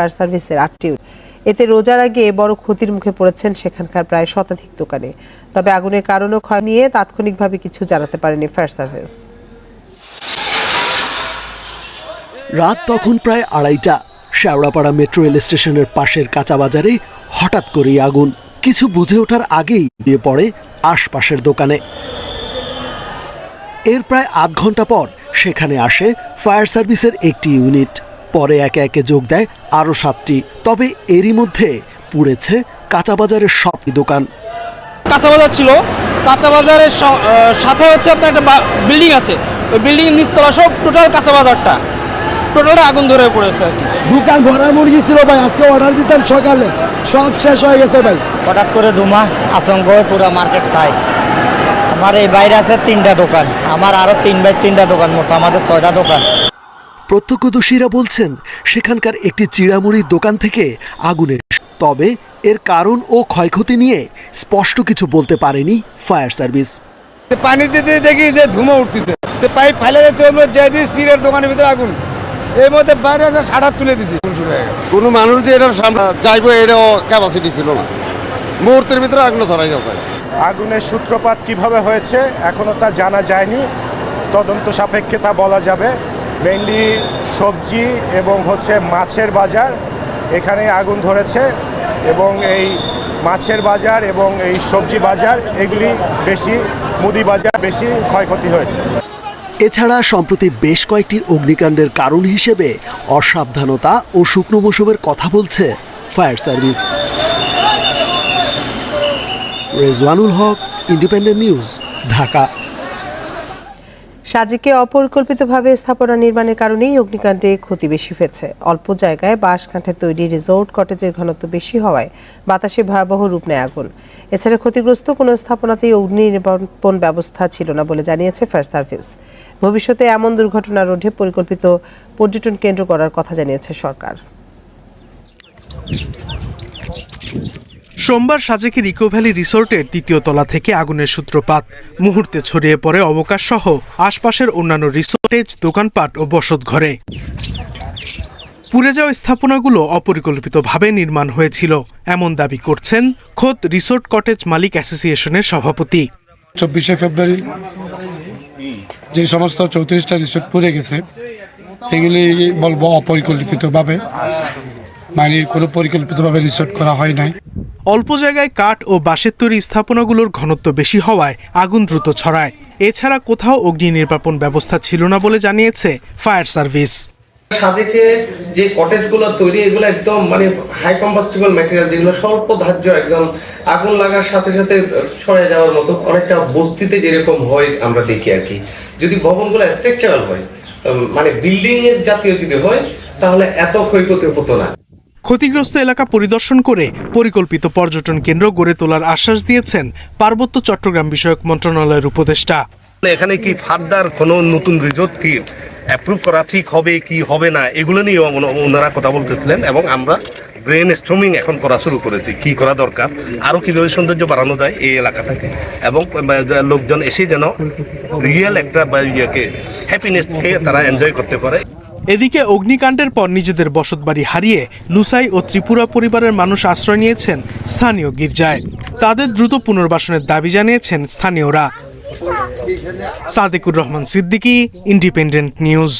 Fire সার্ভিসের আটটি এতে রোজার আগে বড় ক্ষতির মুখে পড়েছেন সেখানকার প্রায় শতাধিক দোকানে। তবে আগুনের কারণ ও ক্ষয় নিয়ে তাৎক্ষণিকভাবে কিছু জানাতে পারেনি ফায়ার সার্ভিস। রাত তখন প্রায় আড়াইটা। শেওড়াপাড়া মেট্রো রেল স্টেশনের পাশের কাঁচা বাজারে হঠাৎ করেই আগুন। কিছু বুঝে ওঠার আগেই দিয়ে পড়ে আশপাশের দোকানে। এর প্রায় আধ ঘণ্টা পর সেখানে আসে ফায়ার সার্ভিসের একটি ইউনিট। পরে একে একে যোগ দেয় আরও সাতটি। তবে এরই মধ্যে পুড়েছে কাঁচা বাজারের সবটি দোকান। কাঁচা বাজার ছিল কাঁচা বাজারের সাথে হচ্ছে আপনার একটা বিল্ডিং আছে। ওই বিল্ডিং নিচতলা সব টোটাল কাঁচা বাজারটা টোটালটা আগুন ধরে পড়েছে আর কি। দোকান ভরা মুরগি ছিল ভাই আজকে অর্ডার দিতাম সকালে। সব শেষ হয়ে গেছে ভাই। হঠাৎ করে ধুমা আতঙ্ক হয়ে পুরো মার্কেট চাই আমার এই বাইরে আছে তিনটা দোকান। আমার আরও তিন বাই তিনটা দোকান মোট আমাদের ছয়টা দোকান। প্রত্যক্ষদর্শীরা বলছেন সেখানকার একটি চিড়ামুড়ির দোকান থেকে আগুনের তবে এর কারণ ও ক্ষয়ক্ষতি নিয়ে স্পষ্ট কিছু বলতে পারেনি ফায়ার সার্ভিস। পানি দিতে দেখি যে ধুমো উঠতেছে। তো পাইপ ফাইলে যেতে আমরা যাই দিই সিরের দোকানের ভিতরে আগুন। এর মধ্যে বাইরে এসে সাড়া তুলে দিছি। কোনো মানুষ যে এটা সামনে যাইবো এটাও ক্যাপাসিটি ছিল না। মুহূর্তের ভিতরে আগুন ছড়াই গেছে। আগুনের সূত্রপাত কীভাবে হয়েছে এখনও তা জানা যায়নি। তদন্ত সাপেক্ষে তা বলা যাবে। মেইনলি সবজি এবং হচ্ছে মাছের বাজার। এখানে আগুন ধরেছে এবং এই মাছের বাজার এবং এই সবজি বাজার, এগুলি বেশি, মুদি বাজার বেশি ক্ষয়ক্ষতি হয়েছে। এছাড়া সম্প্রতি বেশ কয়েকটি অগ্নিকাণ্ডের কারণ হিসেবে অসাবধানতা ও শুকনো মৌসুমের কথা বলছে fire service. Rezwanul Haque, independent news, Dhaka. সাজিকে অপরিকল্পিতভাবে স্থাপনা নির্মাণের কারণেই অগ্নিকাণ্ডে ক্ষতি বেশি হয়েছে। অল্প জায়গায় বাঁশ কাঠের তৈরি রিসোর্ট কটেজের ঘনত্ব বেশি হওয়ায় বাতাসে ভয়াবহ রূপ নেয় আগুন। এছাড়া ক্ষতিগ্রস্ত কোনো স্থাপনাতেই অগ্নি নির্বাপন ব্যবস্থা ছিল না বলে জানিয়েছে ফায়ার সার্ভিস। ভবিষ্যতে এমন দুর্ঘটনা রোধে পরিকল্পিত পর্যটন কেন্দ্র করার কথা জানিয়েছে সরকার। সোমবার সাজেকের ইকো ভ্যালি রিসোর্টের দ্বিতীয় তলা থেকে আগুনের সূত্রপাত। মুহূর্তে ছড়িয়ে পড়ে অবকাশ সহ আশপাশের অন্যান্য রিসোর্টেজ, দোকানপাট ও বসত ঘরে। পুড়ে যাওয়া স্থাপনাগুলো অপরিকল্পিতভাবে নির্মাণ হয়েছিল। এমন দাবি করছেন খোদ রিসোর্ট কটেজ মালিক অ্যাসোসিয়েশনের সভাপতি। চব্বিশে ফেব্রুয়ারি যে সমস্ত চৌত্রিশটা রিসোর্ট পড়ে গেছে, এগুলি বলব অপরিকল্পিতভাবে মানে কোনো পরিকল্পিতভাবে রিসোর্ট করা হয় নাই। অল্প জায়গায় কাঠ ও বাঁশের তৈরি স্থাপনাগুলোর ঘনত্ব বেশি হওয়ায় আগুন দ্রুত ছড়ায়। এছাড়া কোথাও অগ্নি নির্বাপন ব্যবস্থা ছিল না বলে জানিয়েছে ফায়ার সার্ভিস। সাজেকে যে কটেজগুলো তৈরি, এগুলো একদম মানে হাই কম্বাস্টিবল ম্যাটেরিয়াল যেগুলো স্বল্প ধার্য, একদম আগুন লাগার সাথে সাথে ছড়ে যাওয়ার মতো অনেকটা বস্তিতে যেরকম হয় আমরা দেখি আর কি। যদি ভবনগুলো স্ট্রাকচারাল হয় মানে বিল্ডিং এর জাতীয় যদি হয়, তাহলে এত ক্ষয়ক্ষতি হতো না। ক্ষতিগ্রস্ত এলাকা পরিদর্শন করে পরিকল্পিত পর্যটন কেন্দ্র গড়ে তোলার আশ্বাস দিয়েছেন পার্বত্য চট্টগ্রাম বিষয়ক মন্ত্রণালয়ের উপদেষ্টা। এখানে কি ফার্দার কোনো নতুন রিজোর্ট কি অ্যাপ্রুভ করা ঠিক হবে কি হবে না, এগুলো নিয়ে ওনারা কথা বলতেছিলেন এবং আমরা ব্রেন স্ট্রমিং এখন করা শুরু করেছি কি করা দরকার, আরও কীভাবে সৌন্দর্য বাড়ানো যায় এই এলাকাটাকে এবং লোকজন এসে যেন রিয়েল একটা ইয়েকে হ্যাপিনেসকে তারা এনজয় করতে পারে। এদিকে অগ্নিকাণ্ডের পর নিজেদের বসতবাড়ি হারিয়ে লুসাই ও ত্রিপুরা পরিবারের মানুষ আশ্রয় নিয়েছেন স্থানীয় গির্জায়। তাদের দ্রুত পুনর্বাসনের দাবি জানিয়েছেন স্থানীয়রা। Sadekur Rahman Siddiqui independent news